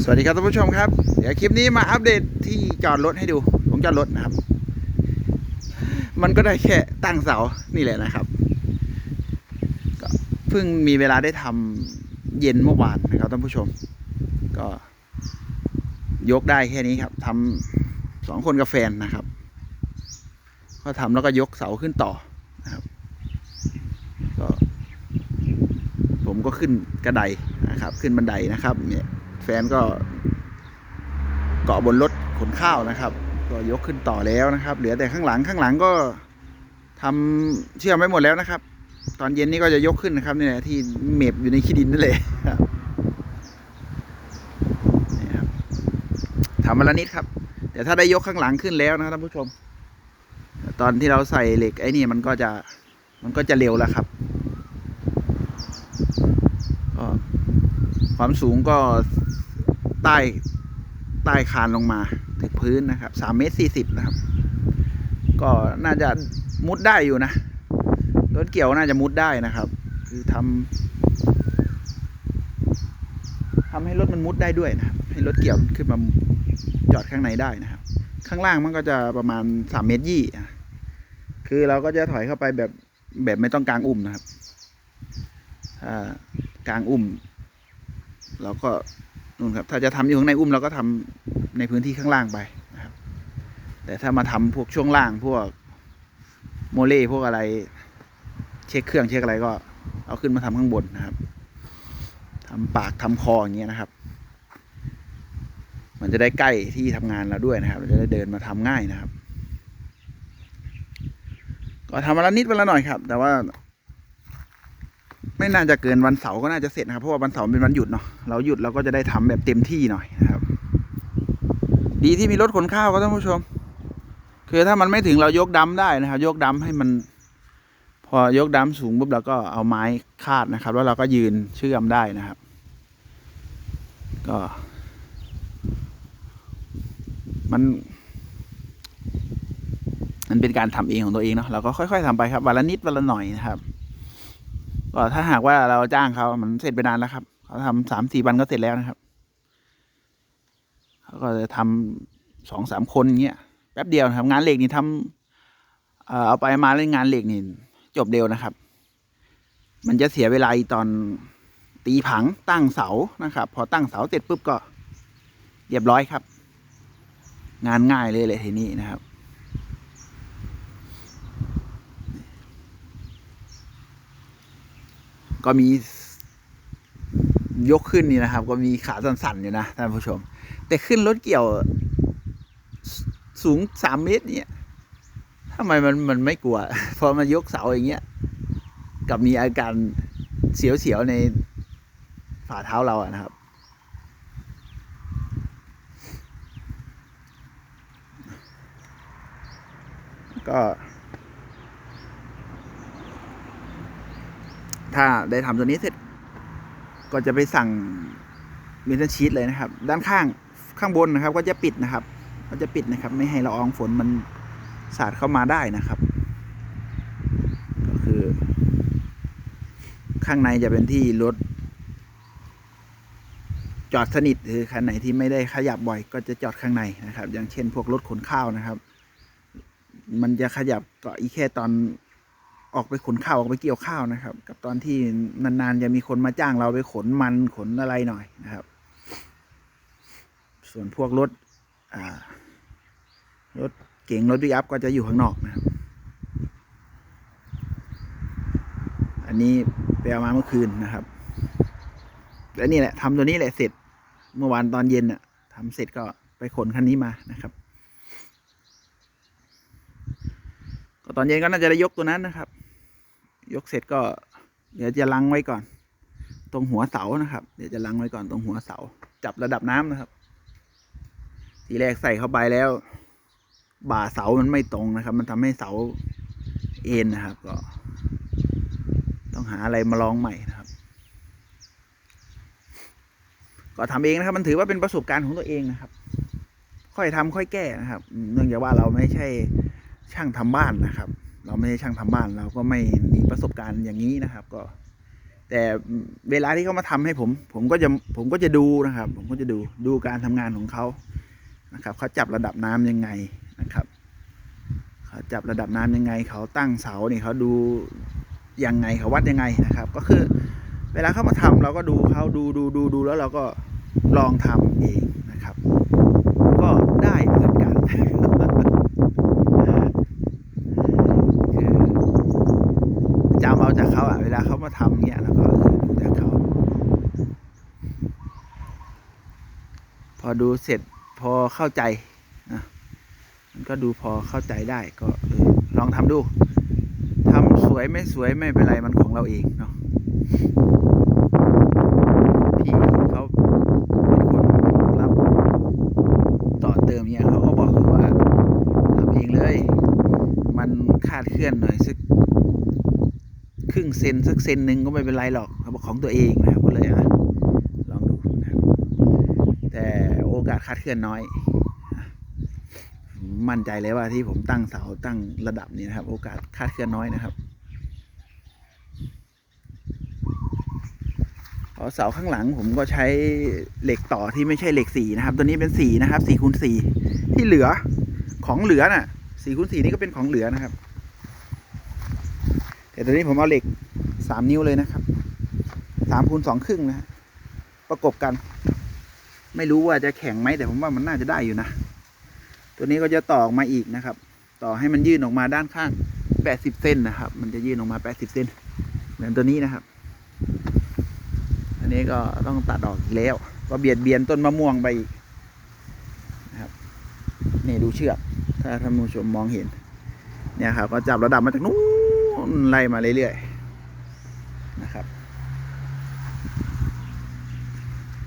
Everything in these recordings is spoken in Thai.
สวัสดีครับท่านผู้ชมครับ เดี๋ยวคลิปนี้มาอัปเดตที่จอดรถให้ดูผมจอดรถนะครับ มันก็ได้แค่ตั้งเสานี่แหละนะครับก็เพิ่งมีเวลาได้ทำเย็นเมื่อวานนะครับท่านผู้ชม ก็ยกได้แค่นี้ครับทำสองคนกับแฟนนะครับ ก็ทำแล้วก็ยกเสาขึ้นต่อนะครับก็ผมก็ขึ้นกระไดนะครับ ขึ้นบันไดนะครับเนี่ย แฟนก็ เกาะบนรถขนข้าวนะครับ ก็ยกขึ้นต่อแล้วนะครับ เหลือแต่ข้างหลังข้างหลังก็ทำเชื่อมไว้หมดแล้วนะครับ ตอนเย็นนี้ก็จะยกขึ้นนะครับนี่แหละที่เมบอยู่ในขี้ดินนั่นแหละครับทำมาละนิดครับ แต่ถ้าได้ยกข้างหลังขึ้นแล้วนะครับท่านผู้ชม ตอนที่เราใส่เหล็กไอ้นี่มันก็จะมันก็จะเร็วแล้วครับ ความสูงก็ ใต้ใต้คานลงมาถึงพื้นนะครับสามเมตรสี่สิบนะครับ ก็น่าจะมุดได้อยู่นะรถเกี่ยวน่าจะมุดได้นะครับ คือทำทำให้รถมันมุดได้ด้วยนะครับ ให้รถเกี่ยวขึ้นมาจอดข้างในได้นะครับ ข้างล่างมันก็จะประมาณสามเมตรยี่คือเราก็จะถอยเข้าไปแบบแบบไม่ต้องกลางอุ้มนะครับถ้ากางอุ้มเราก็ นู่นครับถ้าจะทำอยู่ข้างในอุ้มเราก็ทำในพื้นที่ข้างล่างไปนะครับ แต่ถ้ามาทำพวกช่วงล่างพวกโมเล่พวกอะไร เช็คเครื่องเช็คอะไรก็เอาขึ้นมาทำข้างบนนะครับทำปากทำคออย่างเงี้ยนะครับ มันจะได้ใกล้ที่ทำงานเราด้วยนะครับ เราจะได้เดินมาทำง่ายนะครับ ก็ทำวันละนิดวันละหน่อยครับ แต่ว่า ไม่น่าจะเกินวันเสาร์ก็น่าจะเสร็จนะครับเพราะว่าวันเสาร์เป็นวันหยุดเนาะเราหยุดเราก็จะได้ทำแบบเต็มที่หน่อยนะครับ ดีที่มีรถขนข้าวครับท่านผู้ชม คือถ้ามันไม่ถึงเรายกดัมได้นะครับ ยกดัมให้มัน พอยกดัมสูงปุ๊บเราก็เอาไม้คาดนะครับ แล้วเราก็ยืนเชื่อมได้นะครับ ก็ มันมันเป็นการทำเองของตัวเองเนาะเราก็ค่อย ๆทำไปครับวันละนิดวันละหน่อยนะครับ ก็ถ้าหากว่าเราจ้างเขามันเสร็จไปนานแล้วครับ เขาทำสามสี่วันก็เสร็จแล้วนะครับ เขาก็จะทำสองสามคนเงี้ยแป๊บเดียวนะครับ งานเหล็กนี่ทำเอาไปมาเล่นงานเหล็กนี่จบเร็วนะครับ มันจะเสียเวลาตอนตีผังตั้งเสานะครับ พอตั้งเสาเสร็จปุ๊บก็เรียบร้อยครับ งานง่ายเลยเลยทีนี้นะครับ ก็มียกขึ้นนี่นะครับ ก็มีขาสั่นๆอยู่นะท่านผู้ชม แต่ขึ้นรถเกี่ยวสูงสามเมตรเนี่ยทำไมมันมันไม่กลัว พอมายกเสาอย่างเงี้ยกับมีอาการเสียวๆในฝ่าเท้าเราอะนะครับ ก็ ถ้าได้ทำตัวนี้เสร็จ ก็จะไปสั่งมินชีตเลยนะครับ ด้านข้างข้างบนนะครับ ก็จะปิดนะครับ ก็จะปิดนะครับ ไม่ให้ละอองฝนมันสาดเข้ามาได้นะครับ ก็คือ ข้างในจะเป็นที่รถจอดสนิทหรือคันไหนที่ไม่ได้ขยับบ่อย ก็จะจอดข้างในนะครับ อย่างเช่น พวกรถขนข้าวนะครับ มันจะขยับก็อีแค่ตอน ออกไปขนข้าวออกไปเกี่ยวข้าวนะครับ กับตอนที่นานๆจะมีคนมาจ้างเราไปขนมันขนอะไรหน่อยนะครับ ส่วนพวกรถอ่ารถเก๋งรถปิกอัพก็จะอยู่ข้างนอกนะครับ อันนี้ไปเอามาเมื่อคืนนะครับและนี่แหละทำตัวนี้แหละเสร็จเมื่อวานตอนเย็นน่ะทำเสร็จก็ไปขนคันนี้มานะครับก็ตอนเย็นก็น่าจะได้ยกตัวนั้นนะครับ ยกเสร็จก็ เดี๋ยวจะลังไว้ก่อน ตรงหัวเสานะครับ เดี๋ยวจะลังไว้ก่อนตรงหัวเสา จับระดับน้ำนะครับ ทีแรกใส่เข้าไปแล้ว บ่าเสามันไม่ตรงนะครับ มันทำให้เสาเอ็นนะครับ ก็ ต้องหาอะไรมาลองใหม่นะครับ ก็ทำเองนะครับ มันถือว่าเป็นประสบการณ์ของตัวเองนะครับ ค่อยทำค่อยแก้นะครับ เนื่องจากว่าเราไม่ใช่ช่างทำบ้านนะครับ เราไม่ใช่ช่างทำบ้าน เราก็ไม่มีประสบการณ์อย่างนี้นะครับ ก็ แต่เวลาที่เขามาทำให้ผม ผมก็จะผมก็จะดูนะครับ ผมก็จะดูดูการทำงานของเขานะครับเขาจับระดับน้ำยังไงนะครับเขาจับระดับน้ำยังไง เขาตั้งเสาเนี่ยเขาดูยังไงเขาวัดยังไงนะครับ ก็คือ เวลาเขามาทำเราก็ดูเขาดูดูดูดูแล้วเราก็ลองทำเองนะครับ ก็ได้เหมือนกัน คือจำเอาจากเขาอะเวลาเขามาทำเนี่ยแล้วก็เออดูจากเขา พอ ดูเสร็จพอเข้าใจนะมันก็ดูพอเข้าใจได้ก็ออลองทำดูทำสวยไม่สวยไม่เป็นไรมันของเราเองเนาะพี่เขาเป็นคนรับต่อเติมเนี่ยเขาก็บอกเลยว่าทำเองเลย มันคาดเคลื่อนหน่อยสักครึ่งเซนสักเซนหนึ่งก็ไม่เป็นไรหรอกเขาบอกของตัวเองนะครับก็เลยอะลองดูนะครับ แต่โอกาส คาดเคลื่อนน้อย มั่นใจเลยว่าที่ผมตั้งเสาตั้งระดับนี้นะครับ โอกาสคาดเคลื่อนน้อยนะครับเพราะเสาข้างหลังผมก็ใช้เหล็กต่อที่ไม่ใช่เหล็กสีนะครับ ตัวนี้เป็นสีนะครับสี่คูณสี่ที่เหลือของเหลือน่ะสี่คูณสี่นี่ก็เป็นของเหลือนะครับ แต่ตัวนี้ผมเอาเหล็กสามนิ้วเลยนะครับสามคูณสองครึ่งนะฮะประกบกัน ไม่รู้ว่าจะแข็งไหมแต่ผมว่ามันน่าจะได้อยู่นะ ตัวนี้ก็จะต่อออกมาอีกนะครับ ต่อให้มันยื่นออกมาด้านข้าง 80เซนนะครับ มันจะยื่นออกมา 80เซนเหมือนตัวนี้นะครับ อันนี้ก็ต้องตัดออกอีกแล้ว ก็เบียดเบียนต้นมะม่วงไปอีกนะครับนี่ดูเชือก ถ้าท่านผู้ชมมองเห็น เนี่ยครับ ก็จับระดับมาจากนู้นไล่มาเรื่อยๆนะครับ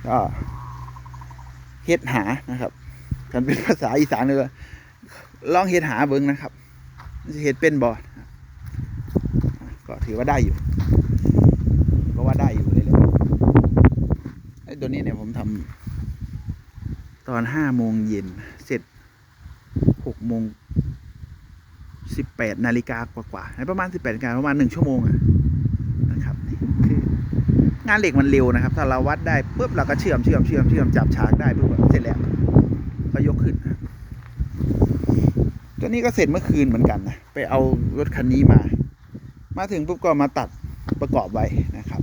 ก็ เฮ็ดหานะครับกันเป็นภาษาอีสานเลยลองเฮ็ดหาเบิ้งนะครับจะเฮ็ดเป็นบอดก็ถือว่าได้อยู่ก็ว่าได้อยู่เลยเลยไอ้ตัวนี้เนี่ยผมทำตอนห้าโมงเย็นเสร็จหกโมงสิบแปดนาฬิกากว่าๆประมาณสิบแปดนาฬิกาประมาณหนึ่งชั่วโมงอะนะ งานเหล็กมันเร็วนะครับ ถ้าเราวัดได้ปุ๊บเราก็เชื่อมเชื่อมเชื่อมเชื่อมจับฉากได้ปุ๊บเสร็จแล้วก็ยกขึ้นตัวนี้ก็เสร็จเมื่อคืนเหมือนกันนะไปเอารถคันนี้มา มาถึงปุ๊บก็มาตัดประกอบไว้นะครับ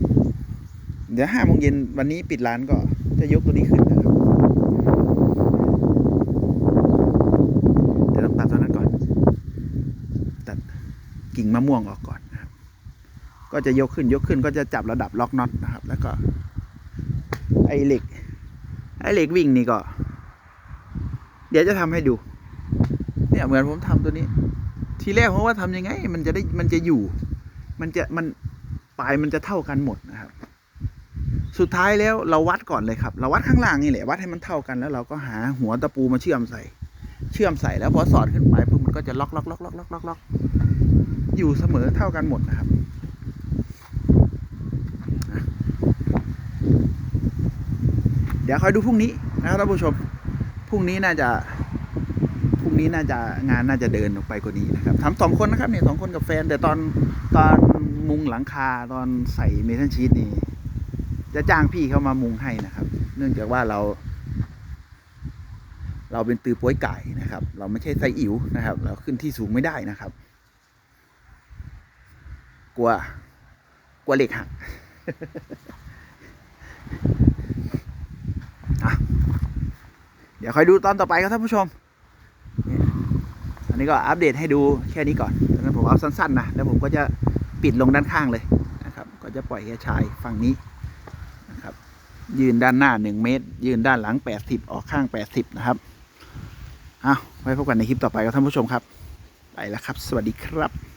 เดี๋ยวห้าโมงเย็นวันนี้ปิดร้านก็จะยกตัวนี้ขึ้นนะครับเดี๋ยวต้องตัดตัวนั้นก่อน ตัดกิ่งมะม่วงออกก่อน ก็จะยกขึ้นยกขึ้นก็จะจับระดับล็อกน็อตนะครับ แล้วก็ไอเหล็กไอเหล็กวิ่งนี่ก็ เดี๋ยวจะทำให้ดู เนี่ยเหมือนผมทำตัวนี้ ทีแรกผมว่าทำยังไง มันจะได้มันจะอยู่ มันจะมันปลายมันจะเท่ากันหมดนะครับ สุดท้ายแล้วเราวัดก่อนเลยครับ เราวัดข้างล่างนี่แหละวัดให้มันเท่ากันแล้ว เราก็หาหัวตะปูมาเชื่อมใส่ เชื่อมใส่แล้วพอสอดขึ้นไปปุ๊บมันก็จะล็อกล็อกล็อกล็อกล็อกล็อกล็อกอยู่เสมอเท่ากันหมดนะครับ เดี๋ยวคอยดูพรุ่งนี้นะครับท่านผู้ชมพรุ่งนี้น่าจะพรุ่งนี้น่าจะงานน่าจะเดินออกไปกว่านี้นะครับทำสองคนนะครับเนี่ยสองคนกับแฟน แต่ตอนตอนมุงหลังคาตอนใส่เมทัลชีตนี่จะจ้างพี่เข้ามามุงให้นะครับ เนื่องจากว่าเรา เราเป็นตือป้วยไก่นะครับ เราไม่ใช่ไซอิ๋วนะครับ เราขึ้นที่สูงไม่ได้นะครับ กลัว กลัวเหล็กหัก เดี๋ยวคอยดูตอนต่อไปครับท่านผู้ชม อันนี้ก็อัปเดตให้ดูแค่นี้ก่อนดังนั้นผมเอาสั้นๆนะ แล้วผมก็จะปิดลงด้านข้างเลยนะครับ ก็จะปล่อยแค่ชายฝั่งนี้นะครับ ยืนด้านหน้า 1 เมตร ยืนด้านหลัง 80 ออกข้าง 80 นะครับ เอาไว้พบกันในคลิปต่อไปครับท่านผู้ชมครับ ไปแล้วครับ สวัสดีครับ